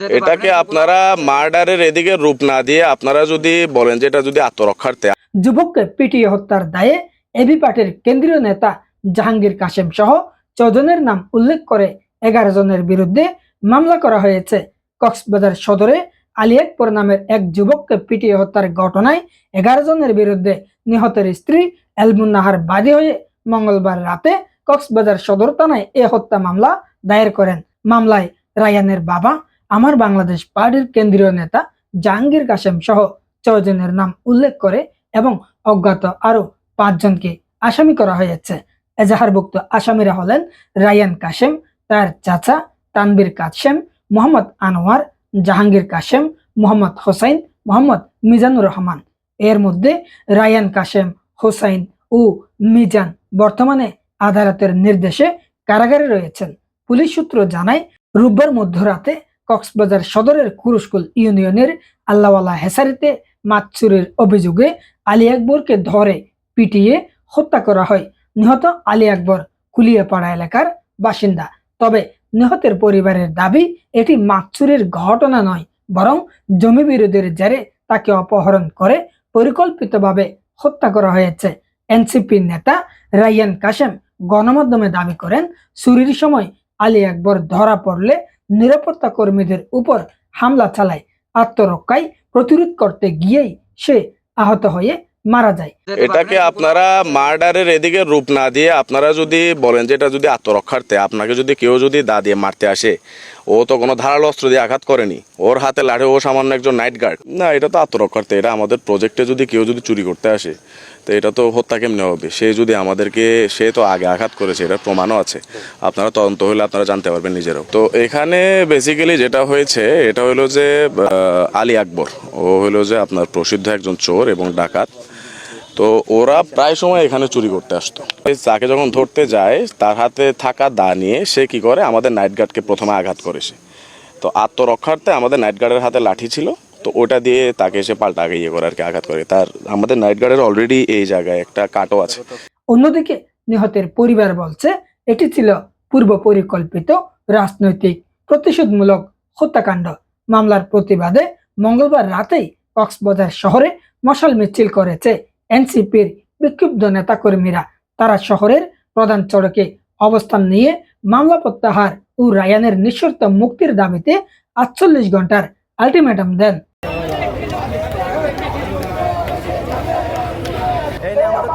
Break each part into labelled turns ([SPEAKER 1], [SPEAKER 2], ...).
[SPEAKER 1] এটাকে আপনারা মার্ডারের এদিকে রূপ না দিয়ে আপনারা যদি বলেন যে এটা যদি আত্মরক্ষার্থে
[SPEAKER 2] যুবককে পিটিয়ে হত্যার দায়ে এবি পার্টির কেন্দ্রীয় নেতা জাহাঙ্গীর কাশেম সহ চৌজনের নাম উল্লেখ করে এগারো জনের বিরুদ্ধে মামলা করা হয়েছে। কক্সবাজার সদরে আলিয়াকপুর নামের এক যুবককে পিটিয়ে হত্যার ঘটনায় এগারো জনের বিরুদ্ধে নিহতের স্ত্রী এলমুন্নাহার বাদী হয়ে মঙ্গলবার রাতে কক্সবাজার সদর থানায় এ হত্যা মামলা দায়ের করেন। মামলায় রায়ানের বাবা আমার বাংলাদেশ পার্টির কেন্দ্রীয় নেতা জাহাঙ্গীর কাশেম সহ ছয়জনের নাম উল্লেখ করে এবং অজ্ঞাত আরও পাঁচজনকে আসামি করা হয়েছে। এজাহারভুক্ত আসামিরা হলেন রায়ান কাশেম তার চাচা তানবীর কাশেম মোহাম্মদ আনোয়ার, জাহাঙ্গীর কাশেম মোহাম্মদ হোসাইন, মোহাম্মদ মিজানুর রহমান। এর মধ্যে রায়ান কাশেম হোসাইন ও মিজান বর্তমানে আদালতের নির্দেশে কারাগারে রয়েছেন। পুলিশ সূত্র জানায়, রোববার মধ্যরাতে কক্সবাজার সদরের কুরুস্কুল ইউনিয়নের আল্লাওয়ালা হেসারিতে মাছ অভিযোগে আলী আকবরকে ধরে পিটিয়ে হত্যা করা হয়। নিহত আলী আকবর কুলিয়াপাড়া এলাকার বাসিন্দা। তবে নিহতের পরিবারের দাবি, এটি মাছ ঘটনা নয়, বরং জমি বিরোধের জেরে তাকে অপহরণ করে পরিকল্পিতভাবে হত্যা করা হয়েছে। এনসিপি নেতা রাইয়ান কাশেম গণমাধ্যমে দাবি করেন, চুরির সময় আলী আকবর ধরা পড়লে নিরাপত্তা কর্মীদের উপর হামলা চালায়, আত্মরক্ষায় প্রতিরোধ করতে গিয়েই সে আহত হয়ে মারা যায়।
[SPEAKER 1] এটাকে আপনারা মার্ডারের এদিকে রূপ না দিয়ে আপনারা যদি বলেন যে এটা যদি আত্মরক্ষার্থে, আপনাকে যদি কেউ যদি দা দিয়ে মারতে আসে ও তো কোনো ধারালো অস্ত্র দিয়ে আঘাত করেনি। ওর হাতে লাঠি ও সামান্য একজন নাইট গার্ড না, এটা তো আত্মরক্ষার্থে এটা আমাদের প্রজেক্টে যদি কেউ যদি চুরি করতে আসে, তো এটা তো হত্যা কেমনে হবে? সে যদি আমাদেরকে, সে তো আগে আঘাত করেছে, এটার প্রমাণও আছে। আপনারা তদন্ত হলে আপনারা জানতে পারবেন নিজেরাও। তো এখানে বেসিক্যালি যেটা হয়েছে, এটা হলো যে আলী আকবর। ও হলো যে আপনার প্রসিদ্ধ একজন চোর এবং ডাকাত। তো ওরা প্রায় সময় এখানে চুরি করতে আসতো। তাকে যখন ধরতে যায়, তার হাতে থাকা দা নিয়ে সে কি করে? আমাদের নাইট গার্ডকে প্রথমে আঘাত করে সে। তো আত্মরক্ষার্থে আমাদের নাইট গার্ডের হাতে লাঠি ছিল। তো ওটা দিয়ে তাকে সে পাল্টা আগে ইয়ে করে আর কি আঘাত করে। তার আমাদের নাইট গার্ডের অলরেডি এই জায়গায় একটা কাটও আছে।
[SPEAKER 2] অন্যদিকে নিহতের পরিবার বলছে, এটি ছিল পূর্ব পরিকল্পিত রাজনৈতিক প্রতিশোধমূলক হত্যাকাণ্ড। মামলার প্রতিবাদে মঙ্গলবার রাতেই কক্সবাজার শহরে মশাল মিছিল করেছে এনসিপির বিক্ষুব্ধ নেতাকর্মীরা তারা শহরের প্রধান সড়কে অবস্থান নিয়ে মামলা প্রত্যাহার ও রায়ানের নিঃশর্ত মুক্তির দাবিতে আটচল্লিশ ঘণ্টার আলটিমেটাম দেন।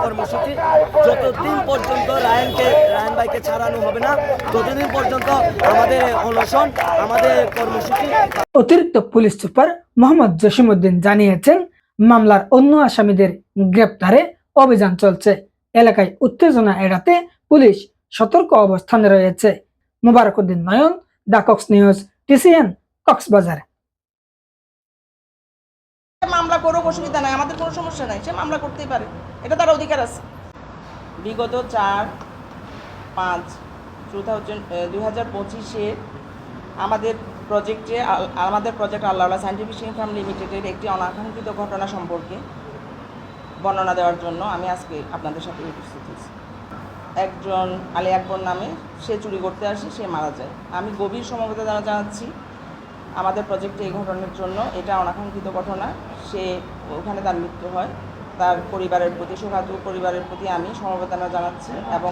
[SPEAKER 3] কর্মসূচি যতদিন পর্যন্ত রায়নকে রায়ন ভাইকে ছাড়ানো হবে না ততদিন পর্যন্ত আমাদের অনশন আমাদের কর্মসূচি
[SPEAKER 2] অতিরিক্ত পুলিশ সুপার মোহাম্মদ জসিমউদ্দিন জানিয়েছেন মামলার অন্য আসামিদের গ্রেপ্তারে অভিযান চলছে। এলাকায় উত্তেজনা এড়াতে পুলিশ সতর্ক অবস্থানে রয়েছে। Mobarakuddin Nayan the Cox news TCN Cox's Bazar.
[SPEAKER 4] মামলা করুক অসুবিধা নাই। আমাদের কোনো সমস্যা নাই। সে মামলা করতেই পারে। এটা তার অধিকার আছে। বিগত চার পাঁচ টু থাউজেন্ড দুই হাজার পঁচিশে আমাদের প্রজেক্টে আমাদের প্রজেক্ট আল্লাহ সায়েন্টিফিক ফার্ম লিমিটেডের একটি অনাকাঙ্ক্ষিত ঘটনা সম্পর্কে বর্ণনা দেওয়ার জন্য আমি আজকে আপনাদের সাথে উপস্থিত হয়েছি। একজন আলী আকবর নামে সে চুরি করতে আসে, সে মারা যায়। আমি গভীর সমবেদনা জানাচ্ছি আমাদের প্রজেক্টে এই ঘটনার জন্য। এটা অনাকাঙ্ক্ষিত ঘটনা। সে ওখানে তার মৃত্যু হয়। তার পরিবারের প্রতি সুখাতু পরিবারের প্রতি আমি সমবেদনা জানাচ্ছি এবং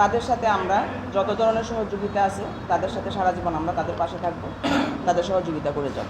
[SPEAKER 4] তাদের সাথে আমরা যত ধরনের সহযোগিতা আছে, তাদের সাথে সারা জীবন আমরা তাদের পাশে থাকব, তাদের সহযোগিতা করে যাব।